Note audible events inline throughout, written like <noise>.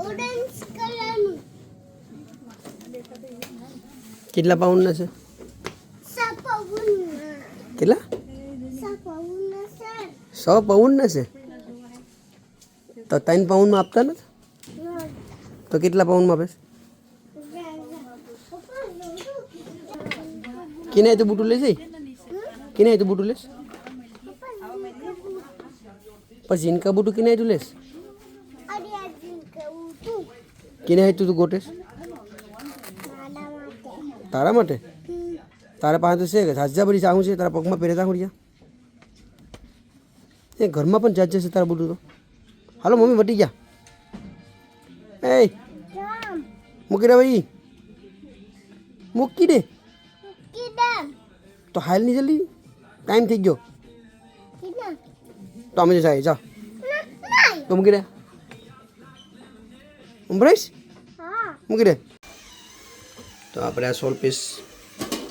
Orange કલરનું કેટલા પાઉન્ડના છે? કેટલા? સો પાઉન્ડના છે? તો ત્રણ પાઉન્ડમાં આપતા નથી? તો કેટલા પાઉન્ડમાં આપે? છે કિને તો બુટું લેશે કિને તો બુટું લેશ? પછી ઇનકા બુટું કિને તું લેશ અરે આજિન કહું તું કિને તું તું ગોટેશ મારા માટે તારા માટે હમ. તારા પાસે તો છે કે સાજા બધી ચાહું છે તારા પગમાં પહેરે ચાહું એ ઘરમાં પણ જાજે છે તારા બુટું તો હાલો મમ્મી વટી ગયા એ રામ મૂકી દે ભાઈ મૂકી દે કીધા તો હાલ નહીં જલ્દી ટાઈમ થઈ ગયો કીધા તો અમે જાય જા નહીં તો મૂકી દે ઉંભરાઈશ હા. મૂકી દે. તો આપણે આ સોલ પીસ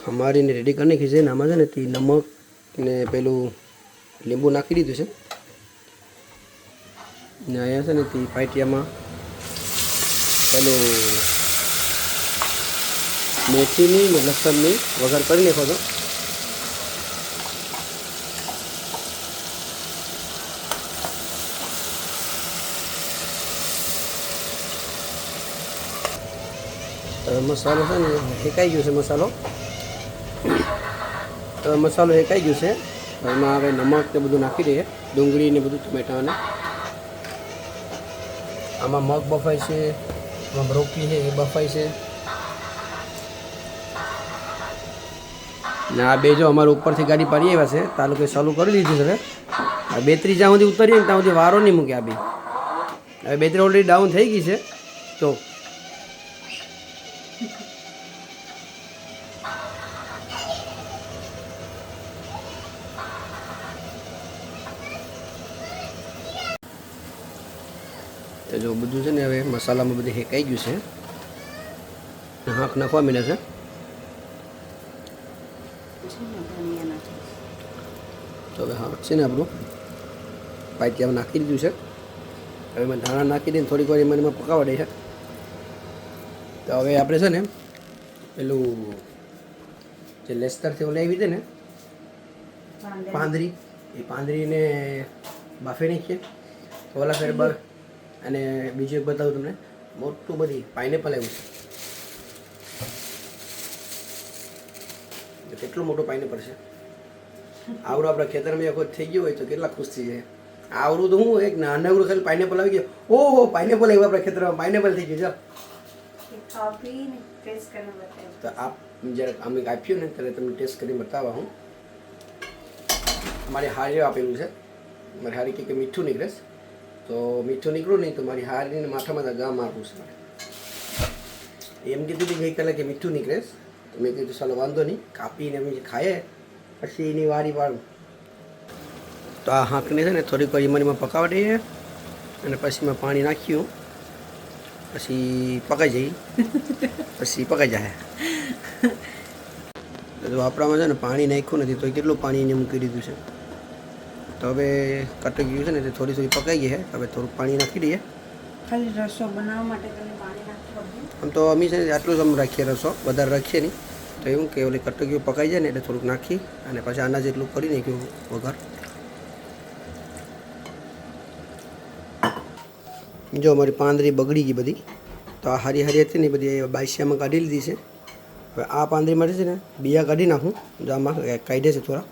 અમારીને રેડી કરી નાખી છે. ને આમાં છે ને તે નમક ને પેલું લીંબુ નાખી દીધું છે. ને અહીંયા છે ને તે પાટિયામાં પેલું મેથીની ને લસણની વઘાર કરી નાખો તો મસાલો છે ને, હેકાઈ ગયો છે મસાલો. મસાલો હેકાઈ ગયો છે. એમાં હવે નમક ને બધું નાખી દઈએ, ડુંગળી ને બધું ટમેટાને. આમાં મગ બફાય છે, આમાં બ્રોકલી છે, એ બફાય છે. ને આ બે જો અમારે ઉપરથી ગાડી પાડી આવ્યા છે, તો આ ચાલુ કરી દીધી છે હવે આ બેતરી જ્યાં સુધી ઉતરીએ ને ત્યાં સુધી વારો નહીં મૂકે આ બી. હવે બેતરી ઓલરેડી ડાઉન થઈ ગઈ છે. તો તો જો બધું છે ને હવે મસાલામાં બધું હેકાઈ ગયું છે. હાંક નાખવા મળે છે. તો હવે હાંક છે ને આપણું. પાટિયામાં નાખી દીધું છે. હવે એમાં ધાણા નાખી દઈને થોડીક વાર એમાં પકાવવા દે છે. તો હવે આપણે છે ને પેલું જે લેસ્તરથી ઓલે આવી હતી ને પાંદરી એ પાંદરીને બાફી નાખીએ. તો ઓલા ફેર બ અને બીજું એક બતાવું તમને. મોટું બધી પાઇનેપલ આવ્યું છે. કેટલું મોટું પાઇનેપલ છે. આવડું આપણા ખેતરમાં એક થઈ ગયું હોય તો કેટલા ખુશ થઈ જાય. આવડું તો હું એક નાનકડું ખાલી પાઇનેપલ આવી ગયો. ઓહો પાઇનેપલ આવ્યું આપણા ખેતરમાં. પાઇનેપલ થઈ ગયું ચાલ. તો આપ જ્યારે અમે આપ્યું ને ત્યારે તમને ટેસ્ટ કરી બતાવવા હું. મારે હારી આપેલું છે. મારે હારી કે મીઠું નીકળે છે. તો મીઠું નીકળ્યું નહીં તો મારી હારીને માથામાં ગામ આપવું છે મારે. એમ કીધું કે ગઈકાલે કે મીઠું નીકળે તો મેં કીધું ચાલો વાંધો નહીં, કાપીને અમે ખાઈએ, પછી એની વારી વાળું. તો આ હાંકને છે ને થોડીક વાર એમાં પકાવા દઈએ અને પછી મેં પાણી નાખ્યું. પછી પકાઈ જઈ પછી પકાઈ જાય. આપણામાં છે ને પાણી નાખ્યું નથી, તો કેટલું પાણી એને મૂકી દીધું છે? તો હવે કટક ગયું છે ને તે થોડી થોડી પકાઈ ગઈ છે હવે થોડુંક પાણી નાખી દઈએ. ખાલી રસો બનાવવા માટે તમે પાણી નાખી આમ તો અમે છે ને આટલું જ અમે રાખીએ રસો. વધારે રાખીએ નહીં. તો એવું કે ઓલી કટકીઓ પકાઈ જાય ને એટલે થોડુંક નાખી અને પછી આના જેટલું કરી નાખ્યું વગર જો અમારી પાંદરી બગડી ગઈ બધી. તો આ હારી હારી હતી ને બધી બાઈસિયામાં કાઢી લીધી છે. હવે આ માટે છે ને બિયા કાઢી નાખું. જો આમાં કાઢે છે થોડા.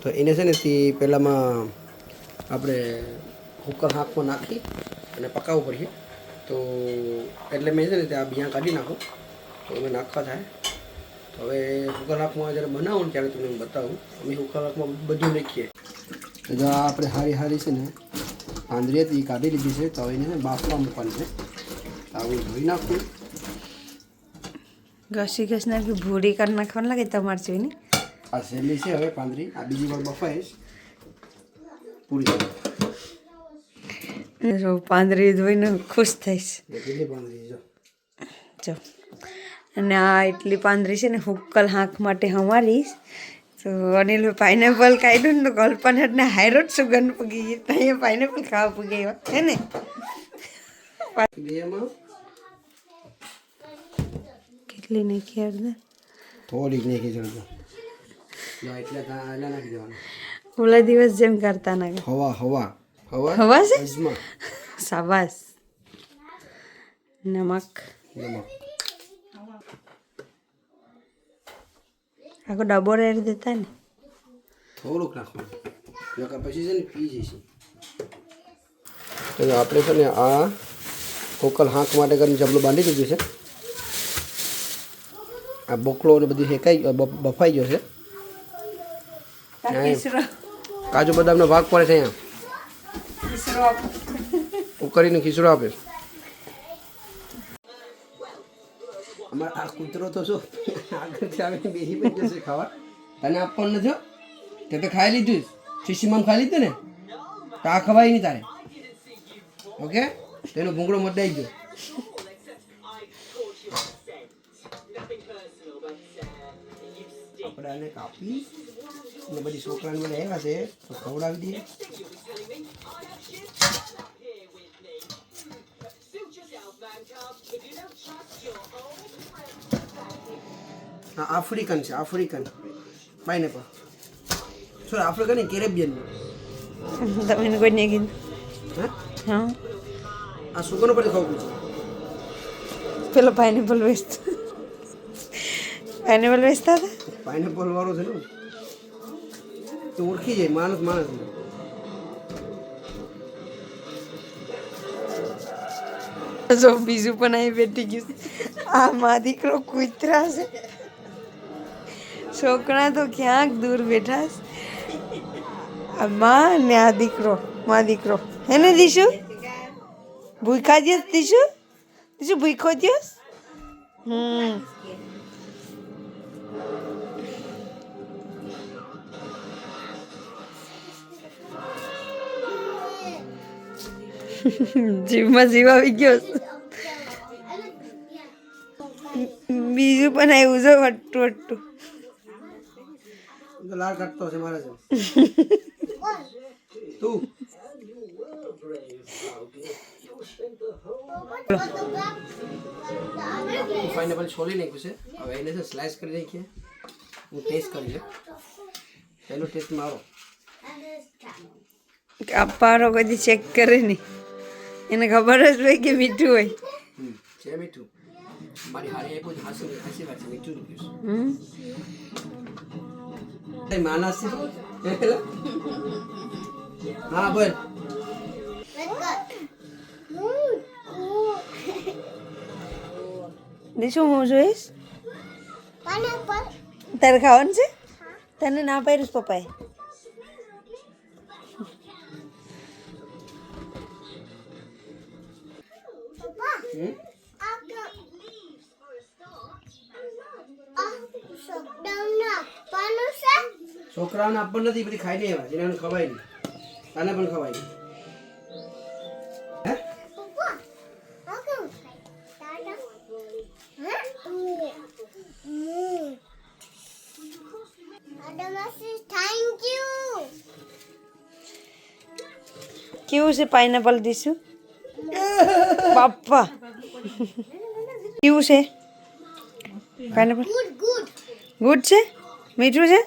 તો એને છે ને તે પહેલાંમાં આપણે હુકર હાંકમાં નાખી અને પકાવવું પડશે. તો એટલે મેં છે ને તે આ બિયા કાઢી નાખું. તો અમે નાખવા થાય. તો હવે હુકર હાંકમાં જ્યારે બનાવું ને ત્યારે તમને બતાવું. અમે કુકર હાંકમાં બધું નાખીએ. તો જો આપણે હારી હારી છે ને પાંદરી હતી કાઢી લીધી છે. તો એને બાફવા મૂકવાની છે. આવું ધોઈ નાખું. ઘસી ઘસ નાખી ભૂડી કરી નાખવાનું લાગે તમારે જોઈને. આ સહેલી છે હવે પાંદરી. આ બીજી વાર બફાઈશ. પૂરી જો પાંદરી ધોઈને ખુશ થઈશ. કેટલી પાંદરી જો? જો. અને આ એટલી પાંદરી છે ને હુક્કલ હાંક માટે હમારીશ તો અનિલ પાઇનેપલ કાઢ્યું ને તો કલ્પના ને હાઈરોડ સુગર પૂગી ગઈ. ત્યાં પાઇનેપલ ખાવા પગી ગયો છે ને? કેટલી નાખી અડધા થોડીક નાખી ચડતો જો એટલે ત્યાં આલા નાખી દેવાનું ઓલા દિવસ જેમ કરતા ના. હવા હવા. હવા? હવા છે? સાબાસ. નમક. નમક. આખો ડબ્બો રેડી દેતા ને? થોડુંક નાખવાનું. પછી છે ને પી જશે તો આપણે છે ને આ કોકલ હાંક માટે કરીને જબલું બાંધી દીધું છે. આ બોકલો ને બધું શેકાઈ બફાઈ ગયો છે. કાજુ બદામનો ભાગ પડે છે અહીંયા. ખીસડો ઉકળીને ખીચડો આપે. અમારે આ કૂતરો તો શું? આગળથી આવીને બેસી બેસી જશે ખાવા. તને આપવાનું નથી તે તો ખાઈ લીધું શીશીમાં ખાઈ લીધું ને? તો આ ખવાય નહીં તારે. ઓકે? તેનો ભૂંગળો મટાઈ ગયો. કપડાને કાપી. ને બધી છોકરાને બધા આવ્યા છે તો ખવડાવી દઈએ. હા આફ્રિકન છે African. Pineapple. Sorry African Caribbean. તમે કોઈ નહીં કીધું. હા? આ સુગરનો પર ખાવું છે પેલો પાઇનેપલ વેસ્ટ પાઇનેપલ વેચતા હતા? પાઇનેપલ વાળો છે ને. તો ઓળખી જાય માણસ માણસ જો બીજું પણ અહીં બેઠી ગયું આ મા દીકરો કૂતરા છે છોકરા તો ક્યાંક દૂર બેઠા છે આ મા ને આ દીકરો મા દીકરો હે ને દીશુ ભૂખા દિવસ દીશુ દીશુ ભૂખો દિવસ હમ જીવમાં જીવ આવી ગયો બીજું પણ આવ્યું છે વટ્ટું વટ્ટું. કાઢતો છે મારા તું. પાઇનેપલ છોલી નાખ્યું છે. હવે એને છે સ્લાઇસ કરી નાખીએ. હું ટેસ્ટ કરી લે પહેલો ટેસ્ટ મારો કાપારો કદી ચેક કરે નહીં. એને ખબર જ હોય કે મીઠું હોય. હમ, છે મીઠું. મારી હારી આપ્યું હાસી હાસી વાત છે મીઠું રૂપિયું માનસ છે. હા બોલ. દીશું હું જોઈશ? તારે ખાવાનું છે? તને ના પહેરીશ પપ્પાએ? છે છોકરાઓને આપવાનું નથી બધી ખાઈ નહીં એવા જેને ખવાય નહીં તને પણ ખવાય નહીં હે પપ્પા આ કેવું છે પાઇનેપલ દીશું બાપ્પા કેવું છે? ગુડ છે? મીઠું છે?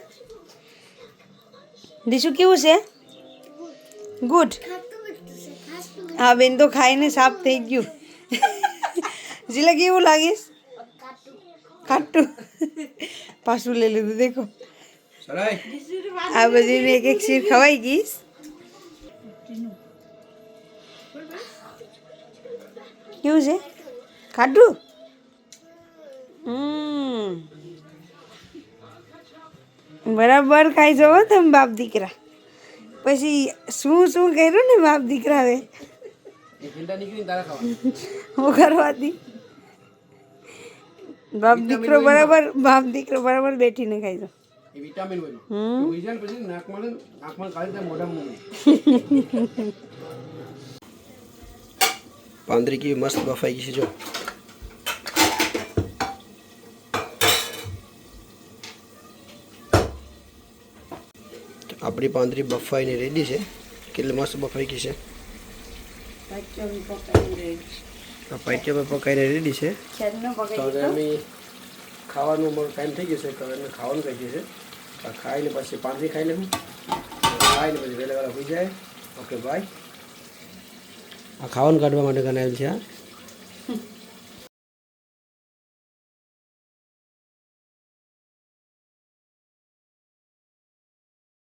દીશું કેવું છે? ગુડ હા બેન તો ખાઈને સાફ થઈ ગયું. જીલા કેવું લાગીશ? ખાટું. પાછું લઈ લીધું દેખો. આ બધી એક એક શીર ખવાઈ ગઈશ. કેવું છે? હમ. બરાબર ખાઈ જવો તમે બાપ દીકરા. પછી શું શું કર્યું ને બાપ દીકરા ખાવા હું કરવાથી? બાપ દીકરો બરાબર બાપ દીકરો બરાબર બેઠીને ખાઈ જાઓ વિટામિન હોય પછી નાકમાં નાકમાં કાઢી મોઢામાં. <laughs> પાંદરી કેવી મસ્ત બફાઈ ગઈ છે જો. આપણી પાંદરી બફાઈને રેડી છે. કેટલી મસ્ત બફાઈ ગઈ છે. પર પકાઈને રેડી છે. હવે ખાવાનું ટાઈમ થઈ ગયો છે તો અમે ખાવાનું કહી ગયું છે ખાઈને પછી પાંદરી ખાઈ લઉં ખાઈને પછી વહેલા વહેલા હોઈ જાય. ઓકે બાય આ ખાવાનું કાઢવા માટે ગણાયેલ છે આ.